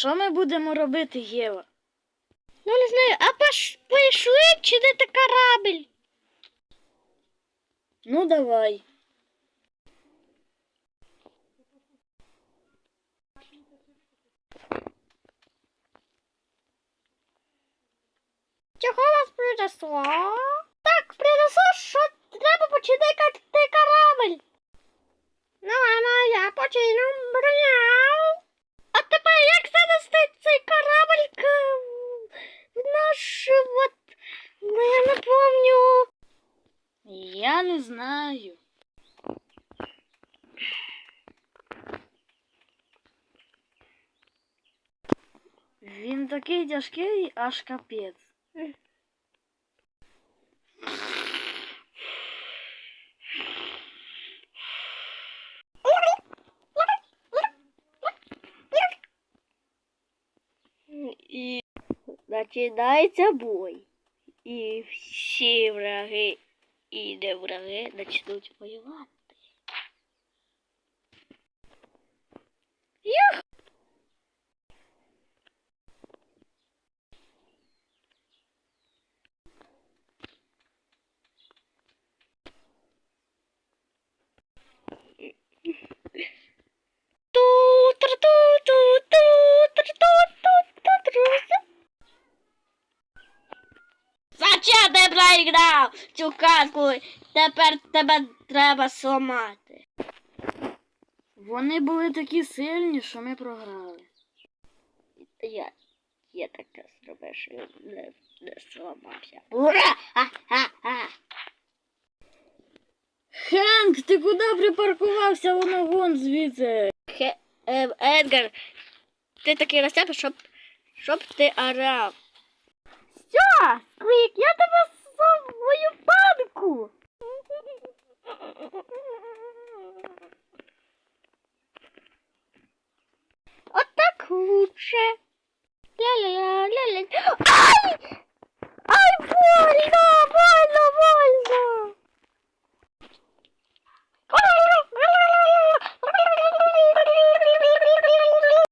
Що ми будемо робити, Єва? Ну не знаю, а пішли чинити корабль. Ну, давай. Чого вас принесло? Так, принесло, що треба починити корабль. Ну, ладно, я почину броняв. Я не знаю. Він такий тяжкий, аж капець. І починається бой. І всі враги і не враги почнуть воювати. Юх! Зачем проіграв цю казку? Тепер тебе треба сломати. Вони були такі сильні, що ми програли. Я, я таке зробив, що не, не сломався. Ура! Ха-ха-ха! Хенк, ти куди припаркувався? Воно вон звідси. Хе, е, Едгар, ти такий розтяпиш, щоб, щоб ти орав. Лучше. Ля-ля-ля, ля-ля. Ай! Ай, больно, больно, больно.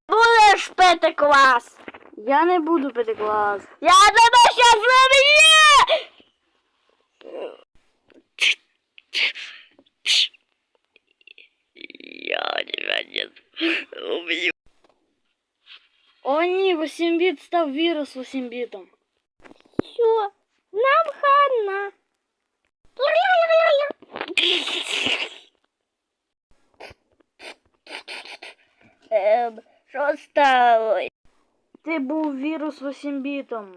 Будеш пити квас. Я не буду пити клас. Я тебе щас виб'ю! Я тебя не убью. О ні, 8 біт став вірус 8 бітом. Що? нам хана. Ем, що сталося? Ти був вірус 8 бітом.